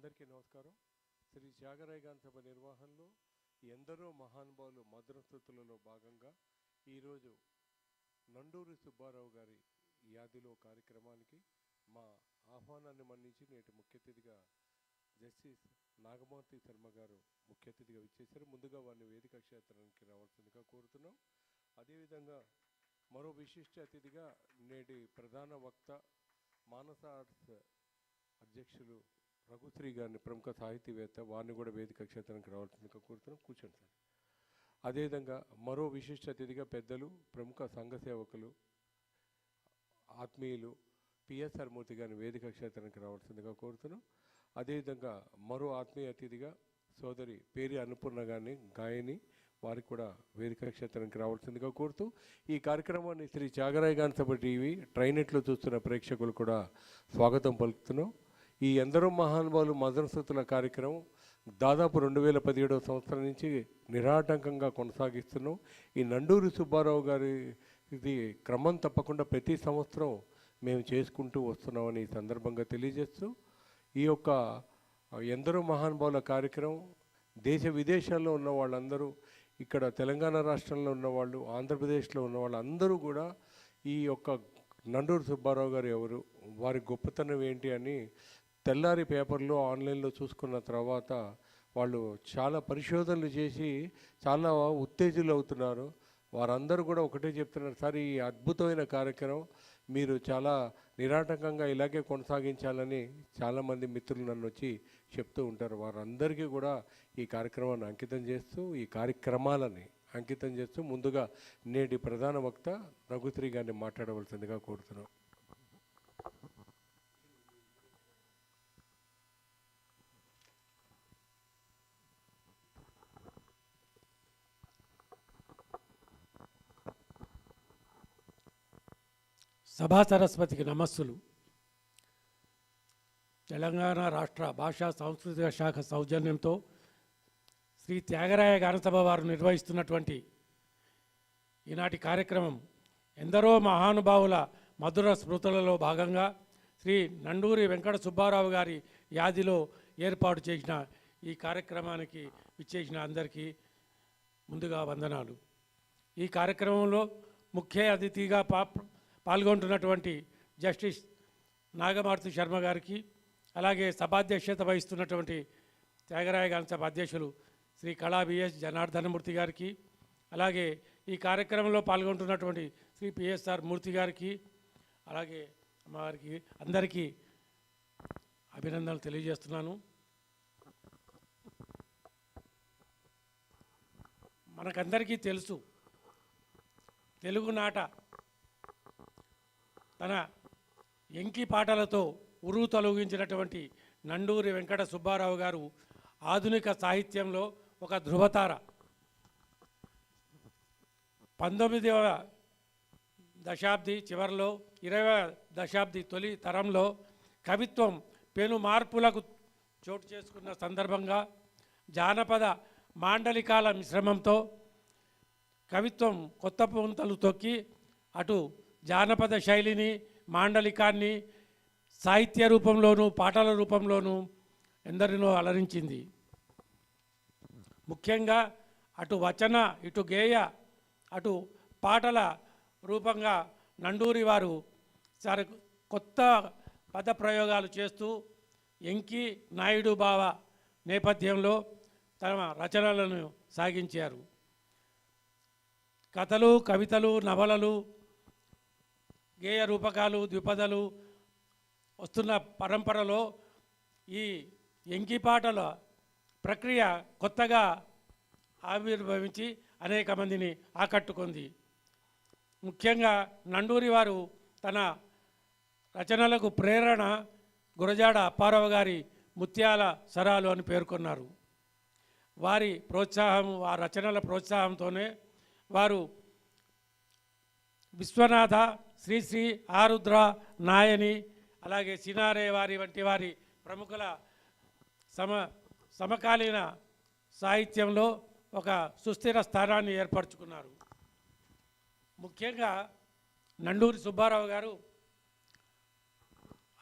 అందరికీ నమస్కారం. శ్రీ త్యాగరాయగాన్ సభ నిర్వహణలో ఎందరో మహానుభావులు మద్రస్థుతులలో భాగంగా ఈరోజు నండూరి సుబ్బారావు గారి యాదిలో కార్యక్రమానికి మా ఆహ్వానాన్ని మన్నించి నేటి ముఖ్య అతిథిగా జస్టిస్ నాగమూర్తి శర్మ గారు ముఖ్య అతిథిగా విచ్చేశారు. ముందుగా వారిని వేదిక క్షేత్రానికి రావాల్సిందిగా కోరుతున్నాం. అదేవిధంగా మరో విశిష్ట అతిథిగా నేటి ప్రధాన వక్త మానస ఆర్ట్స్ అధ్యక్షులు రఘుశ్రీ గారిని ప్రముఖ సాహితీవేత్త వారిని కూడా వేదిక క్షేత్రానికి రావాల్సిందిగా కోరుతున్నాం కూర్చోండి సార్. అదేవిధంగా మరో విశిష్ట అతిథిగా పెద్దలు ప్రముఖ సంఘ సేవకులు ఆత్మీయులు పిఎస్ఆర్ మూర్తి గారిని వేదిక క్షేత్రానికి రావాల్సిందిగా కోరుతున్నాం అదేవిధంగా మరో ఆత్మీయ అతిథిగా సోదరి పేరి అన్నపూర్ణ గారిని గాయని వారికి కూడా వేదిక క్షేత్రానికి రావాల్సిందిగా కోరుతూ ఈ కార్యక్రమాన్ని శ్రీ త్యాగరాయ గాన సభ టీవీ ట్రైనెట్లో చూస్తున్న ప్రేక్షకులు కూడా స్వాగతం పలుకుతున్నాం. ఈ ఎందరో మహానుభావులు మదనస్థుతుల కార్యక్రమం దాదాపు రెండు వేల పదిహేడవ సంవత్సరం నుంచి నిరాటంకంగా కొనసాగిస్తున్నాం. ఈ నండూరి సుబ్బారావు గారి ఇది క్రమం తప్పకుండా ప్రతి సంవత్సరం మేము చేసుకుంటూ వస్తున్నామని ఈ సందర్భంగా తెలియజేస్తూ ఈ యొక్క ఎందరో మహానుభావుల కార్యక్రమం దేశ విదేశాల్లో ఉన్న వాళ్ళందరూ ఇక్కడ తెలంగాణ రాష్ట్రంలో ఉన్న వాళ్ళు ఆంధ్రప్రదేశ్లో ఉన్న వాళ్ళందరూ కూడా ఈ యొక్క నండూరు సుబ్బారావు గారు ఎవరు వారి గొప్పతనం ఏంటి అని తెల్లారి పేపర్లో ఆన్లైన్లో చూసుకున్న తర్వాత వాళ్ళు చాలా పరిశోధనలు చేసి చాలా ఉత్తేజులు అవుతున్నారు. వారందరూ కూడా ఒకటే చెప్తున్నారు సార్ ఈ అద్భుతమైన కార్యక్రమం మీరు చాలా నిరాటకంగా ఇలాగే కొనసాగించాలని చాలామంది మిత్రులు నన్ను వచ్చి చెప్తూ ఉంటారు. వారందరికీ కూడా ఈ కార్యక్రమాన్ని అంకితం చేస్తూ ఈ కార్యక్రమాలని అంకితం చేస్తూ ముందుగా నేటి ప్రధాన వక్త రఘుశ్రీ గారిని మాట్లాడవలసిందిగా కోరుతున్నాం. సభా సరస్వతికి నమస్సులు. తెలంగాణ రాష్ట్ర భాషా సాంస్కృతిక శాఖ సౌజన్యంతో శ్రీ త్యాగరాయ గానసభ వారు నిర్వహిస్తున్నటువంటి ఈనాటి కార్యక్రమం ఎందరో మహానుభావుల మధుర స్మృతులలో భాగంగా శ్రీ నండూరి వెంకట సుబ్బారావు గారి యాదిలో ఏర్పాటు చేసిన ఈ కార్యక్రమానికి విచ్చేసిన అందరికీ ముందుగా వందనాలు. ఈ కార్యక్రమంలో ముఖ్య అతిథిగా పా పాల్గొంటున్నటువంటి జస్టిస్ నాగమారుతి శర్మ గారికి అలాగే సభాధ్యక్షత వహిస్తున్నటువంటి త్యాగరాయ గారి సభ అధ్యక్షులు శ్రీ కళా బిఎస్ జనార్దనమూర్తి గారికి అలాగే ఈ కార్యక్రమంలో పాల్గొంటున్నటువంటి శ్రీ పిఎస్ఆర్ మూర్తి గారికి అలాగే అమ్మగారికి అందరికీ అభినందనలు తెలియజేస్తున్నాను. మనకందరికీ తెలుసు తెలుగునాట తన ఎంకి పాటలతో ఉరువు తొలగించినటువంటి నండూరి వెంకట సుబ్బారావు గారు ఆధునిక సాహిత్యంలో ఒక ధృవతార పంతొమ్మిదవ దశాబ్ది చివరిలో ఇరవై దశాబ్ది తొలి తరంలో కవిత్వం పెను మార్పులకు చోటు చేసుకున్న సందర్భంగా జానపద మాండలికాల మిశ్రమంతో కవిత్వం కొత్త పుంతలు తొక్కి అటు జానపద శైలిని మాండలికాన్ని సాహిత్య రూపంలోనూ పాటల రూపంలోనూ ఎందరినో అలరించింది. ముఖ్యంగా అటు వచన ఇటు గేయ అటు పాటల రూపంగా నండూరి వారు సరి కొత్త పద ప్రయోగాలు చేస్తూ ఎంకి నాయుడు బావ నేపథ్యంలో తమ రచనలను సాగించారు. కథలు కవితలు నవలలు గేయ రూపకాలు ద్విపదలు వస్తున్న పరంపరలో ఈ ఎంకి పాటల ప్రక్రియ కొత్తగా ఆవిర్భవించి అనేక మందిని ఆకట్టుకుంది. ముఖ్యంగా నండూరి వారు తన రచనలకు ప్రేరణ గురజాడ అప్పారావు గారి ముత్యాల సరాలు అని పేర్కొన్నారు. వారి ప్రోత్సాహం ఆ రచనల ప్రోత్సాహంతోనే వారు విశ్వనాథ శ్రీశ్రీ ఆరుద్ర నాయని అలాగే సినారే వారి వంటి వారి ప్రముఖుల సమ సమకాలీన సాహిత్యంలో ఒక సుస్థిర స్థానాన్ని ఏర్పరచుకున్నారు. ముఖ్యంగా నండూరి సుబ్బారావు గారు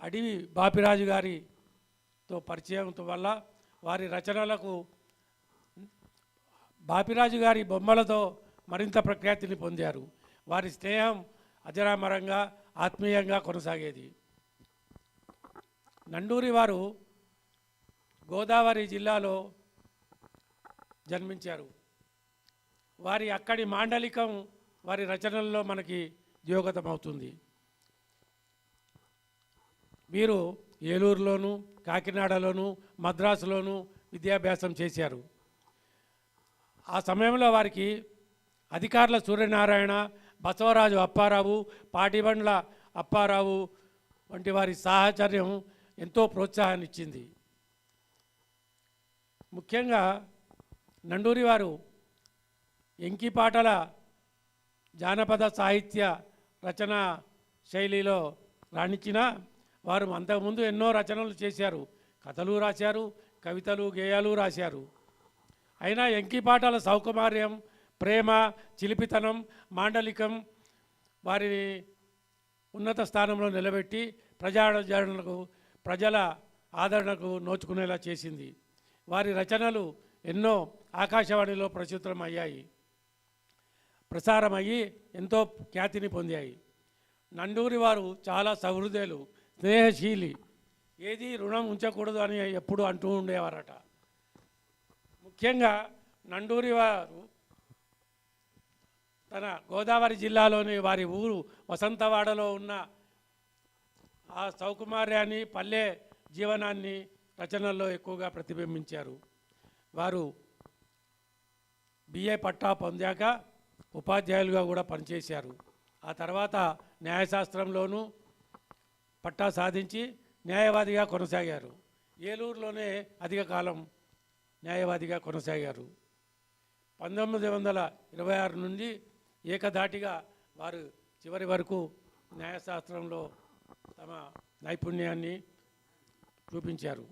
అడివి బాపిరాజు గారితో పరిచయంతో వల్ల వారి రచనలకు బాపిరాజు గారి బొమ్మలతో మరింత ప్రఖ్యాతిని పొందారు. వారి స్నేహం అజరామరంగా ఆత్మీయంగా కొనసాగేది. నండూరి వారు గోదావరి జిల్లాలో జన్మించారు. వారి అక్కడి మాండలికం వారి రచనల్లో మనకి ద్యోగతమవుతుంది వీరు ఏలూరులోను కాకినాడలోను మద్రాసులోను విద్యాభ్యాసం చేశారు. ఆ సమయంలో వారికి అధికారుల సూర్యనారాయణ బసవరాజు అప్పారావు పాటిబండ్ల అప్పారావు వంటి వారి సాహచర్యం ఎంతో ప్రోత్సాహాన్ని ఇచ్చింది ముఖ్యంగా నండూరి వారు ఎంకిపాటల జానపద సాహిత్య రచన శైలిలో రాణించిన వారు అంతకుముందు ఎన్నో రచనలు చేశారు. కథలు రాశారు కవితలు గేయాలు రాశారు. అయినా ఎంకిపాటల సౌకుమార్యం ప్రేమ చిలిపితనం మాండలికం వారిని ఉన్నత స్థానంలో నిలబెట్టి ప్రజాదరణకు ప్రజల ఆదరణకు నోచుకునేలా చేసింది. వారి రచనలు ఎన్నో ఆకాశవాణిలో ప్రచురితమయ్యాయి. ప్రసారమయ్యి ఎంతో ఖ్యాతిని పొందాయి. నండూరి వారు చాలా సహృదయులు స్నేహశీలి. ఏది రుణం ఉంచకూడదు అని ఎప్పుడు అంటూ ఉండేవారట. ముఖ్యంగా నండూరి వారు తన గోదావరి జిల్లాలోని వారి ఊరు వసంతవాడలో ఉన్న ఆ సౌకుమార్యాన్ని పల్లె జీవనాన్ని రచనల్లో ఎక్కువగా ప్రతిబింబించారు. వారు బిఏ పట్టా పొందాక ఉపాధ్యాయులుగా కూడా పనిచేశారు. ఆ తర్వాత న్యాయశాస్త్రంలోనూ పట్టా సాధించి న్యాయవాదిగా కొనసాగారు. ఏలూరులోనే అధిక కాలం న్యాయవాదిగా కొనసాగారు. పంతొమ్మిది వందల ఇరవై ఆరు నుండి ఏకధాటిగా వారు చివరి వరకు న్యాయశాస్త్రంలో తమ నైపుణ్యాన్ని చూపించారు.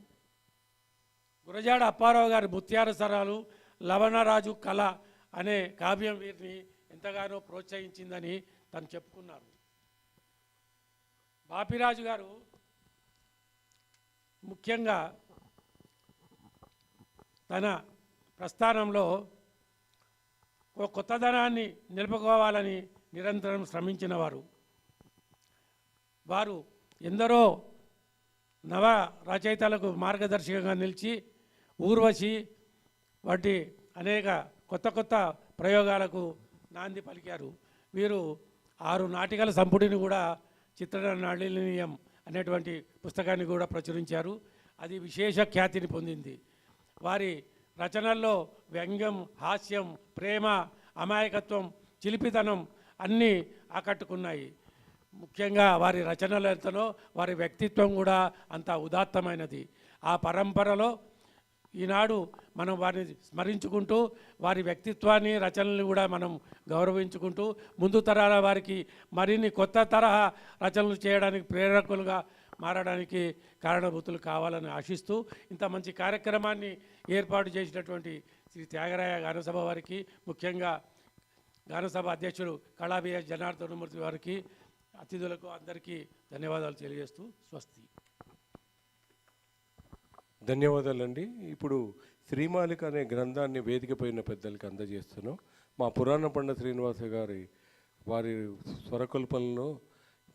గురజాడ అప్పారావు గారి ముత్యాల సరాలు లవణరాజు కళ అనే కావ్యం వీరిని ఎంతగానో ప్రోత్సహించిందని తను చెప్పుకున్నారు. బాపిరాజు గారు ముఖ్యంగా తన ప్రస్థానంలో ఒక కొత్తదనాన్ని నిలుపుకోవాలని నిరంతరం శ్రమించిన వారు. వారు ఎందరో నవ రచయితలకు మార్గదర్శకంగా నిలిచి ఊర్వశి వంటి అనేక కొత్త కొత్త ప్రయోగాలకు నాంది పలికారు. వీరు ఆరు నాటికల సంపుటిని కూడా చిత్ర నళినీయం అనేటువంటి పుస్తకాన్ని కూడా ప్రచురించారు. అది విశేష ఖ్యాతిని పొందింది. వారి రచనల్లో వ్యంగ్యం హాస్యం ప్రేమ అమాయకత్వం చిలిపితనం అన్నీ ఆకట్టుకున్నాయి. ముఖ్యంగా వారి రచనలు ఎంతనో వారి వ్యక్తిత్వం కూడా అంత ఉదాత్తమైనది. ఆ పరంపరలో ఈనాడు మనం వారిని స్మరించుకుంటూ వారి వ్యక్తిత్వాన్ని రచనల్ని కూడా మనం గౌరవించుకుంటూ ముందు తరాల వారికి మరిన్ని కొత్త తరహా రచనలు చేయడానికి ప్రేరకులుగా మారడానికి కారణభూతులు కావాలని ఆశిస్తూ ఇంత మంచి కార్యక్రమాన్ని ఏర్పాటు చేసినటువంటి శ్రీ త్యాగరాయ గానసభ వారికి ముఖ్యంగా గానసభ అధ్యక్షుడు కళాబియ జనార్దనమూర్తి వారికి అతిథులకు అందరికీ ధన్యవాదాలు తెలియజేస్తూ స్వస్తి. ధన్యవాదాలండి. ఇప్పుడు శ్రీమాలిక అనే గ్రంథాన్ని వేదికపైన పెద్దలకి అందజేస్తున్నాం. మా పురాణ పండ శ్రీనివాస గారి వారి స్వరకల్పనలో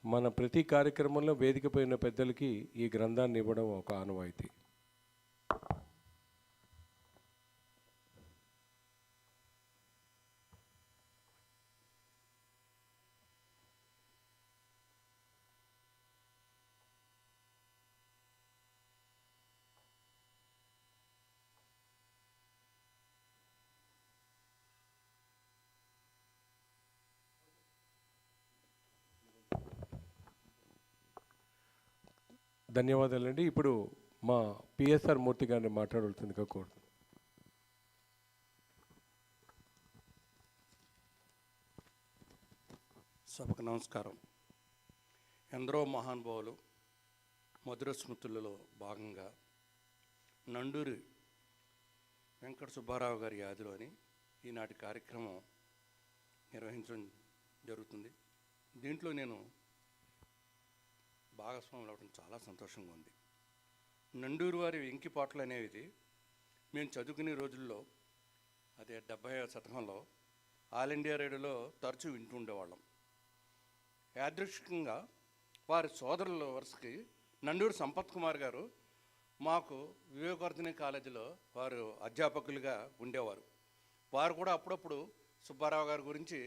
మన ప్రతి కార్యక్రమంలో వేదికపోయిన పెద్దలకి ఈ గ్రంథాన్ని ఇవ్వడం ఒక ఆనవాయితీ. ధన్యవాదాలండి. ఇప్పుడు మా పిఎస్ఆర్ మూర్తి గారిని మాట్లాడుతుందిగా కోరుతున్నాను సభకు నమస్కారం. ఎందరో మహానుభావులు మధుర స్మృతులలో భాగంగా నండూరి వెంకట సుబ్బారావు గారి యాదిలోని ఈనాటి కార్యక్రమం నిర్వహించడం జరుగుతుంది. దీంట్లో నేను భాగస్వాములు అవడం చాలా సంతోషంగా ఉంది. నండూరు వారి వెంకిపాటలు అనేవి మేము చదువుకునే రోజుల్లో అదే డెబ్బై శతకంలో ఆల్ ఇండియా రేడియోలో తరచూ వింటూ ఉండేవాళ్ళం. యాదృష్టికంగా వారి సోదరుల వరుసకి నండూరు సంపత్ కుమార్ గారు మాకు వివేకవర్ధని కాలేజీలో వారు అధ్యాపకులుగా ఉండేవారు. వారు కూడా అప్పుడప్పుడు సుబ్బారావు గారి గురించి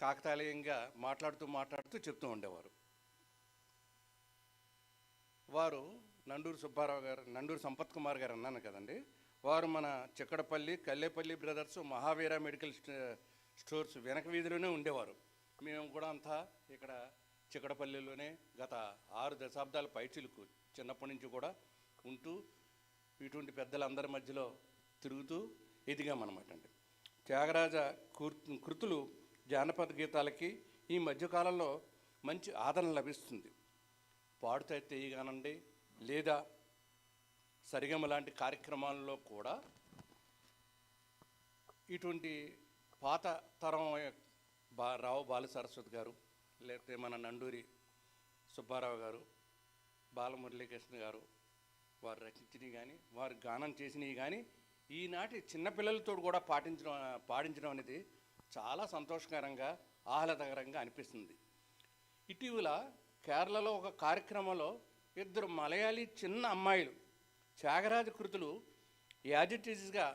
కాకతాళీయంగా మాట్లాడుతూ మాట్లాడుతూ చెప్తూ ఉండేవారు. వారు నండూరు సుబ్బారావు గారు నండూరు సంపత్ కుమార్ గారు అన్నాను కదండి. వారు మన Chikkadapalli Kallepalli brothers Mahaveera medical stores వెనక వీధిలోనే ఉండేవారు. మేము కూడా అంతా ఇక్కడ చిక్కడపల్లిలోనే గత ఆరు దశాబ్దాల పైచిలుకు చిన్నప్పటి నుంచి కూడా ఉంటూ ఇటువంటి పెద్దలందరి మధ్యలో తిరుగుతూ ఎదిగామన్నమాట అండి. త్యాగరాజ కృతులు జానపద గీతాలకి ఈ మధ్యకాలంలో మంచి ఆదరణ లభిస్తుంది. పాడుతా తీయగానండి లేదా సరిగమ లాంటి కార్యక్రమాల్లో కూడా ఇటువంటి పాత తరం బా రావు బాల సరస్వతి గారు లేకపోతే మన నండూరి సుబ్బారావు గారు బాలమురళీకృష్ణ గారు వారు రచించినవి కానీ వారు గానం చేసినవి కానీ ఈనాటి చిన్నపిల్లలతో కూడా పాటించడం పాడించడం అనేది చాలా సంతోషకరంగా ఆహ్లాదకరంగా అనిపిస్తుంది. ఇటీవల కేరళలో ఒక కార్యక్రమంలో ఇద్దరు మలయాళీ చిన్న అమ్మాయిలు త్యాగరాజ కృతులు యాజిటీజ్గా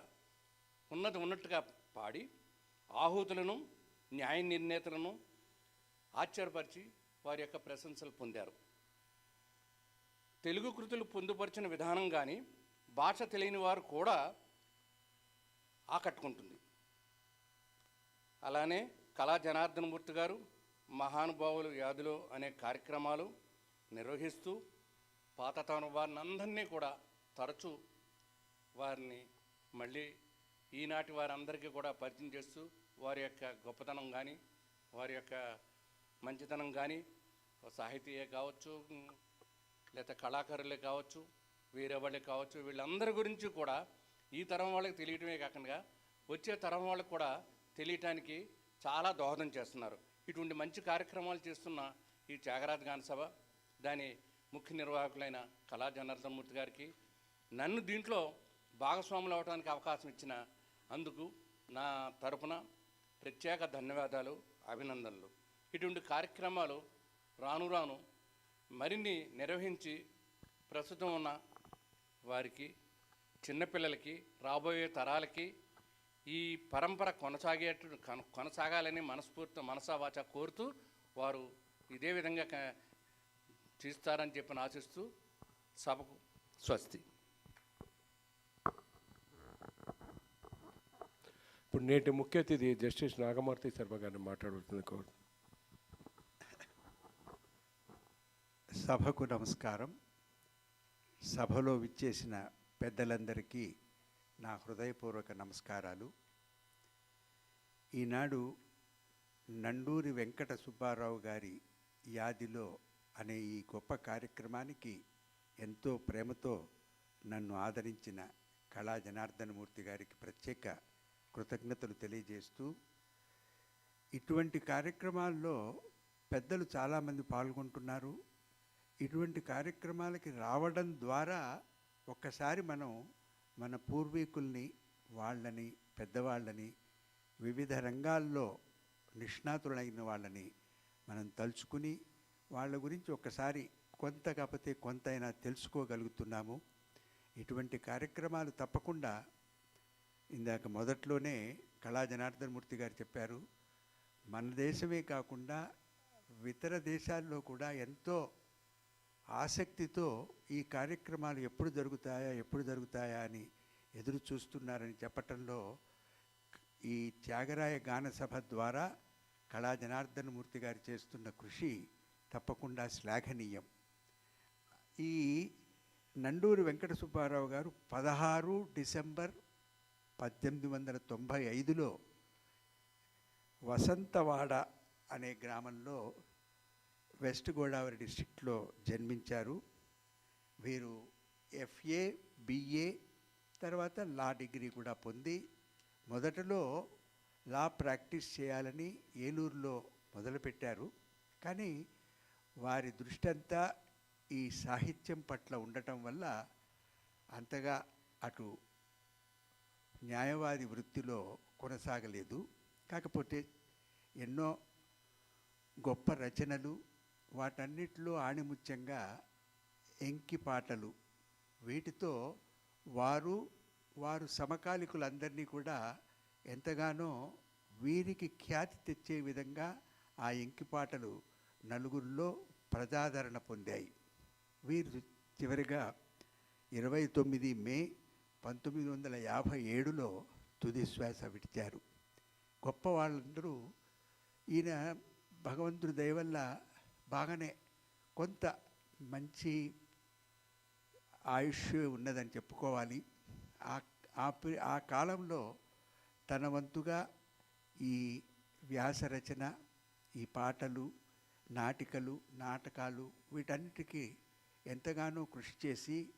ఉన్నది ఉన్నట్టుగా పాడి ఆహుతులను న్యాయ నిర్ణేతలను ఆశ్చర్యపరిచి వారి యొక్క ప్రశంసలు పొందారు. తెలుగు కృతులు పొందుపరిచిన విధానం కానీ భాష తెలియని వారు కూడా ఆకట్టుకుంటుంది. అలానే కళా జనార్దనమూర్తి గారు మహానుభావులు వ్యాధులు అనే కార్యక్రమాలు నిర్వహిస్తూ పాతతరం వారిని అందరినీ కూడా తరచూ వారిని మళ్ళీ ఈనాటి వారందరికీ కూడా పరిచయం చేస్తూ వారి యొక్క గొప్పతనం కానీ వారి యొక్క మంచితనం కానీ సాహితీయే కావచ్చు లేదా కళాకారులే కావచ్చు వేరే వాళ్ళే కావచ్చు వీళ్ళందరి గురించి కూడా ఈ తరం వాళ్ళకి తెలియటమే కాకుండా వచ్చే తరం వాళ్ళకు కూడా తెలియటానికి చాలా దోహదం చేస్తున్నారు. ఇటువంటి మంచి కార్యక్రమాలు చేస్తున్న ఈ త్యాగరాజ గానసభ దాని ముఖ్య నిర్వాహకులైన కళా జనార్దనమూర్తి గారికి నన్ను దీంట్లో భాగస్వాములు అవడానికి అవకాశం ఇచ్చిన అందుకు నా తరపున ప్రత్యేక ధన్యవాదాలు అభినందనలు. ఇటువంటి కార్యక్రమాలు రాను రాను మరిన్ని నిర్వహించి ప్రస్తుతం ఉన్న వారికి చిన్నపిల్లలకి రాబోయే తరాలకి ఈ పరంపర కొనసాగేట కొన- కొనసాగాలని మనస్ఫూర్తి మనసా వాచ కోరుతూ వారు ఇదే విధంగా చేస్తారని చెప్పి ఆశిస్తూ సభకు స్వస్తి. ఇప్పుడు నేటి ముఖ్య అతిథి జస్టిస్ నాగమూర్తి శర్మ గారిని మాట్లాడుతుంది కోరు సభకు నమస్కారం. సభలో విచ్చేసిన పెద్దలందరికీ నా హృదయపూర్వక నమస్కారాలు. ఈనాడు నండూరి వెంకట సుబ్బారావు గారి యాదిలో అనే ఈ గొప్ప కార్యక్రమానికి ఎంతో ప్రేమతో నన్ను ఆదరించిన కళా జనార్దనమూర్తి గారికి ప్రత్యేక కృతజ్ఞతలు తెలియజేస్తూ ఇటువంటి కార్యక్రమాల్లో పెద్దలు చాలామంది పాల్గొంటున్నారు. ఇటువంటి కార్యక్రమాలకి రావడం ద్వారా ఒక్కసారి మనం మన పూర్వీకుల్ని వాళ్ళని పెద్దవాళ్ళని వివిధ రంగాల్లో నిష్ణాతులైన వాళ్ళని మనం తలుచుకుని వాళ్ళ గురించి ఒకసారి కొంత కాకపోతే కొంతైనా తెలుసుకోగలుగుతున్నాము. ఇటువంటి కార్యక్రమాలు తప్పకుండా ఇందాక మొదట్లోనే కళా జనార్దనమూర్తి గారు చెప్పారు. మన దేశమే కాకుండా ఇతర దేశాల్లో కూడా ఎంతో ఆసక్తితో ఈ కార్యక్రమాలు ఎప్పుడు జరుగుతాయా ఎప్పుడు జరుగుతాయా అని ఎదురు చూస్తున్నారని చెప్పటంలో ఈ త్యాగరాయ గాన సభ ద్వారా కళా జనార్దనమూర్తి గారు చేస్తున్న కృషి తప్పకుండా శ్లాఘనీయం. ఈ నండూరి వెంకట సుబ్బారావు గారు పదహారు డిసెంబర్ పద్దెనిమిది వందల తొంభై ఐదులో వసంతవాడ అనే గ్రామంలో వెస్ట్ గోదావరి డిస్టిక్లో జన్మించారు. వీరు ఎఫ్ఏ బిఏ తర్వాత లా డిగ్రీ కూడా పొంది మొదటలో లా ప్రాక్టీస్ చేయాలని ఏలూరులో మొదలుపెట్టారు. కానీ వారి దృష్టి అంతా ఈ సాహిత్యం పట్ల ఉండటం వల్ల అంతగా అటు న్యాయవాది వృత్తిలో కొనసాగలేదు. కాకపోతే ఎన్నో గొప్ప రచనలు వాటన్నిటిలో ఆణిముత్యంగా ఎంకి పాటలు. వీటితో వారు వారు సమకాలికులందరినీ కూడా ఎంతగానో వీరికి ఖ్యాతి తెచ్చే విధంగా ఆ ఎంకి పాటలు నలుగురిలో ప్రజాదరణ పొందాయి. వీరు చివరిగా ఇరవై తొమ్మిది మే పంతొమ్మిది వందల యాభై ఏడులో తుది శ్వాస విడిచారు. గొప్ప వాళ్ళందరూ ఈయన భగవంతుడి దయవల్ల బాగానే కొంత మంచి ఆయుష్ ఉన్నదని చెప్పుకోవాలి. ఆ ఆ కాలంలో తన వంతుగా ఈ వ్యాస రచన ఈ పాటలు నాటికలు నాటకాలు వీటన్నిటికీ ఎంతగానో కృషి చేసి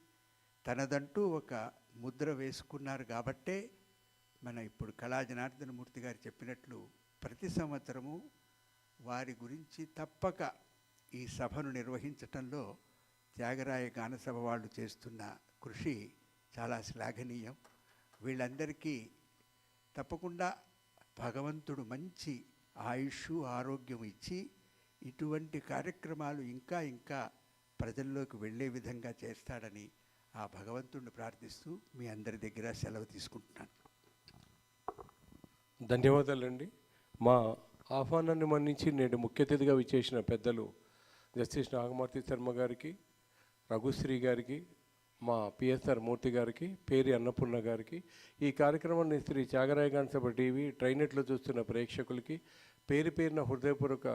తనదంటూ ఒక ముద్ర వేసుకున్నారు కాబట్టే మన ఇప్పుడు కళా జనార్దనమూర్తి గారు చెప్పినట్లు ప్రతి సంవత్సరము వారి గురించి తప్పక ఈ సభను నిర్వహించటంలో త్యాగరాయ గానసభ వాళ్ళు చేస్తున్న కృషి చాలా శ్లాఘనీయం. వీళ్ళందరికీ తప్పకుండా భగవంతుడు మంచి ఆయుష్ ఆరోగ్యం ఇచ్చి ఇటువంటి కార్యక్రమాలు ఇంకా ఇంకా ప్రజల్లోకి వెళ్ళే విధంగా చేస్తాడని ఆ భగవంతుడిని ప్రార్థిస్తూ మీ అందరి దగ్గర సెలవు తీసుకుంటున్నాను. ధన్యవాదాలండి. మా ఆహ్వానాన్ని మన్నించి నేడు ముఖ్య అతిథిగా విచ్చేసిన పెద్దలు జస్టిస్ నాగమూర్తి శర్మ గారికి రఘుశ్రీ గారికి మా పిఎస్ఆర్ మూర్తి గారికి పేరి అన్నపూర్ణ గారికి ఈ కార్యక్రమాన్ని శ్రీ త్యాగరాయ గానసభ టీవీ ట్రైనెట్లో చూస్తున్న ప్రేక్షకులకి పేరు పేరున హృదయపూర్వక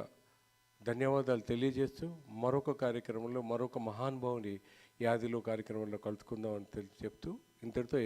ధన్యవాదాలు తెలియజేస్తూ మరొక కార్యక్రమంలో మరొక మహానుభావుని యాదిలో కార్యక్రమంలో కలుసుకుందామని తెలి- చెప్తూ ఇంతటితో